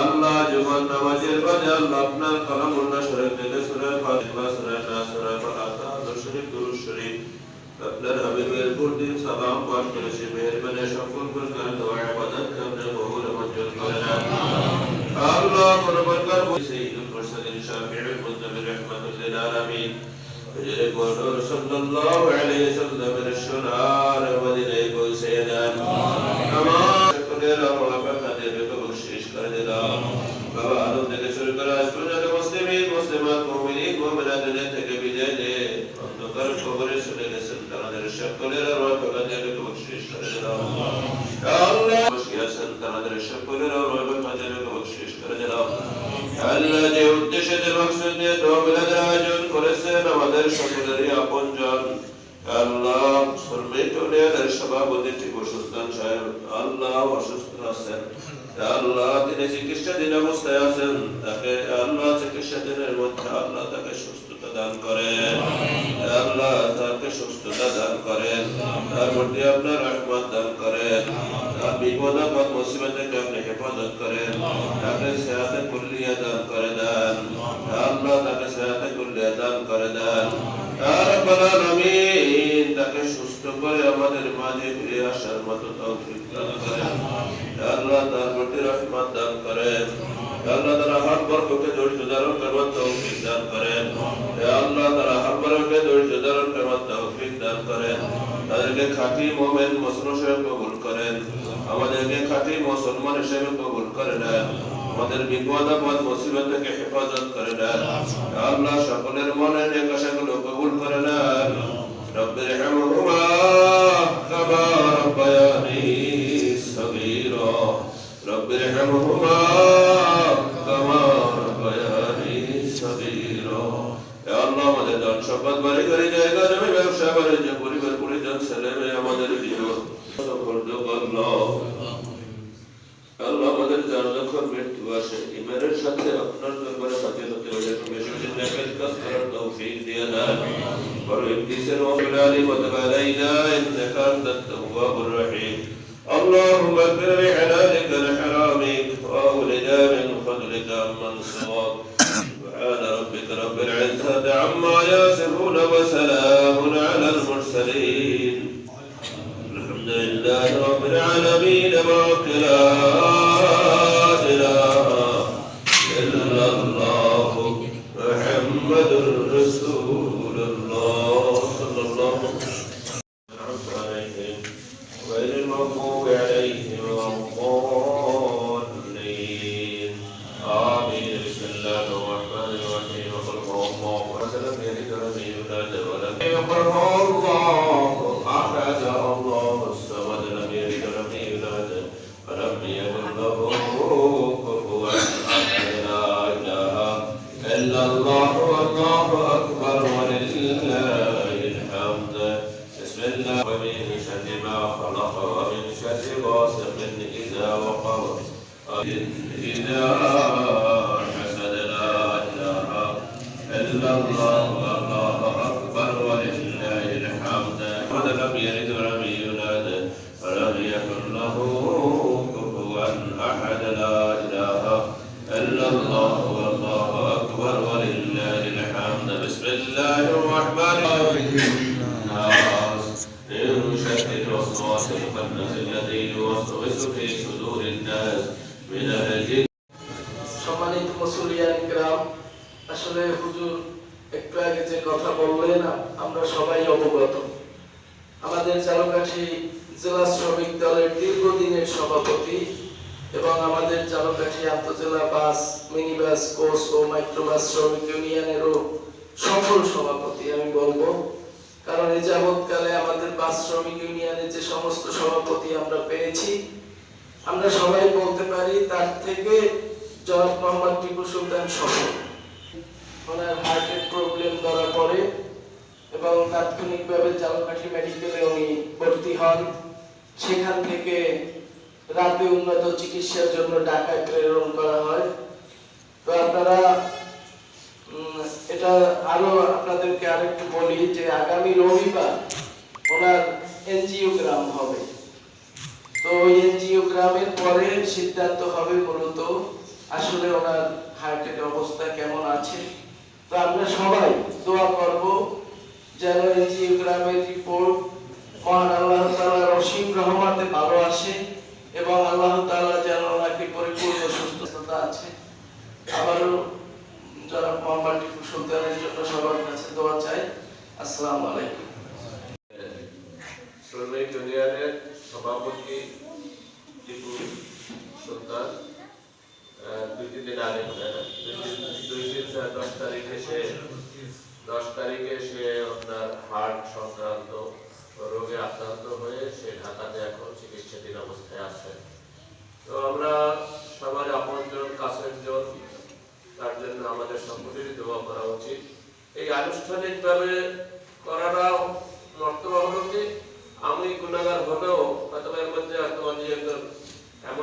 আল্লাহ জীবন নামাজের বাজে আল্লাহ আপনার কালামুল্লাহ শরীফ থেকে সুরে ফাতিমা সুরে নাস সুরে ফালাতা শরীফ, দুরুদ শরীফ। আপনার হাবিবের প্রতি সালাম পাঠ করেছে। মেহরবানি সকল প্রকার দোয়া, ইবাদত আপনি কবুল মঞ্জুর করে আল্লাহ কোন সাইয়্যিদুল মুরসালিন শাফিউল মুজতাবির রাহমাতুল আলামিন। ফজরে কোন সাল্লাল্লাহু আলাইহি ওয়াসাল্লামের সোনার মদিনায় সর্বেটনের সভাপতি টিপু সুলতান সাহেব আল্লাহ অসুস্থ আছেন আল্লাহ তিনি চিকিৎসাধীন অবস্থায় আছেন মধ্যে আল্লাহ তাকে সুস্থতা দান করেন। তাকে সুস্থতা দান করেন তার প্রতি আপনার দান করেন। বিপদ আপদ মুসিবত আপনি হেফাজত করেন। তাকে সেহাতে কুল্লিয়া দান করে দেন। আল্লাহ, তাকে সেহাতে কুল্লিয়া দান করে দেন। তাকে সুস্থ করে আমাদের মাঝে ফিরে আসার মতো তৌফিক দান করেন। আল্লাহ, তার প্রতি রহমত দান করেন। আল্লাহ, তারা হাত বরকতে ধৈর্য ধারণ করবার তৌফিক দান করেন। আল্লাহ, তারা হাত বরকতে ধৈর্য ধারণ করবার তৌফিক দান করেন। তাদেরকে খাঁটি মোমেন হিসেবে কবুল করেন। আমাদেরকে খাঁটি মুসলমান হিসেবে কবুল করে না আমাদের বিপদ আপদ মুসিবত থেকে হেফাজত করে না আল্লাহ, সকলের মনে নেকাশাগুলো কবুল করে না রব্বের করে পরিবার, পরিজন, ছেলে মেয়ে, আমাদের সকল যোগ شخص अपनर्थ पर सके सत्य वजह परमेश्वर जितने पे दस करोड़ तौफीक दिया ना और इब्तिसन व बिलाली व तबालैना इन्नक अंत اللهم اغفر لحلالك لحرامك وأولنا من فضلك عمن سواك سبحان ربك رب العزة عما يصفون وسلام على المرسلين الحمد لله رب العالمين والقرآن إذا حسد لا إله إلا الله لم يلد ولم يولد ولم يكن له كفوا أحد لا إله إلا الله والله أكبر ولله الحمد بسم الله الرحمن الرحيم الناس من شر الوسواس الخنس الذي يوسوس في صدور الناس من الجن সম্মানিত মুসলিয়ান গ্রাম আসলে হুজুর একটু আগে যে কথা বললেন আমরা সবাই অবগত আমাদের চালকাঠি জেলা শ্রমিক দলের দীর্ঘদিনের সভাপতি এবং আমাদের চালকাঠি আন্তজেলা বাস মিনি বাস কোচ ও মাইক্রোবাস শ্রমিক ইউনিয়নেরও সফল সভাপতি আমি বলব। কারণ এই যাবৎকালে আমাদের বাস শ্রমিক ইউনিয়নের যে সমস্ত সভাপতি আমরা পেয়েছি, আমরা সবাই বলতে পারি তার থেকে জনাব মোহাম্মদ টিপু সুলতান সফল। ওনার হার্টের প্রবলেম ধরা পড়ে। এবং তাৎক্ষণিকভাবে জালকাঠি মেডিকেলে উনি ভর্তি হন। সেখান থেকে রাতে উন্নত চিকিৎসার জন্য ঢাকায় প্রেরণ করা হয়। তো আপনারা এটা আরও আপনাদেরকে আরেকটু বলি যে আগামী রবিবার ওনার এনজিও গ্রাম হবে। তো ওই এনজিও গ্রামের পরে সিদ্ধান্ত হবে মূলত আসলে ওনার হার্টের অবস্থা কেমন আছে। তো আমরা সবাই দোয়া করব যেন এনজিওগ্রামের রিপোর্ট আল্লাহ অসীম রহমতে ভালো আসে হার্ট সংক্রান্ত রোগে আক্রান্ত হয়ে সে ঢাকাতে এখন চিকিৎসাধীন অবস্থায় আছেন তো আমরা সবার আপনজন, কাছের জন, তার জন্য আমাদের সকলেরই দোয়া করা উচিত। এই আনুষ্ঠানিকভাবে করাটা নর্তবা হলো আমি গুণাগার হলেও অথবা এর মধ্যে এমন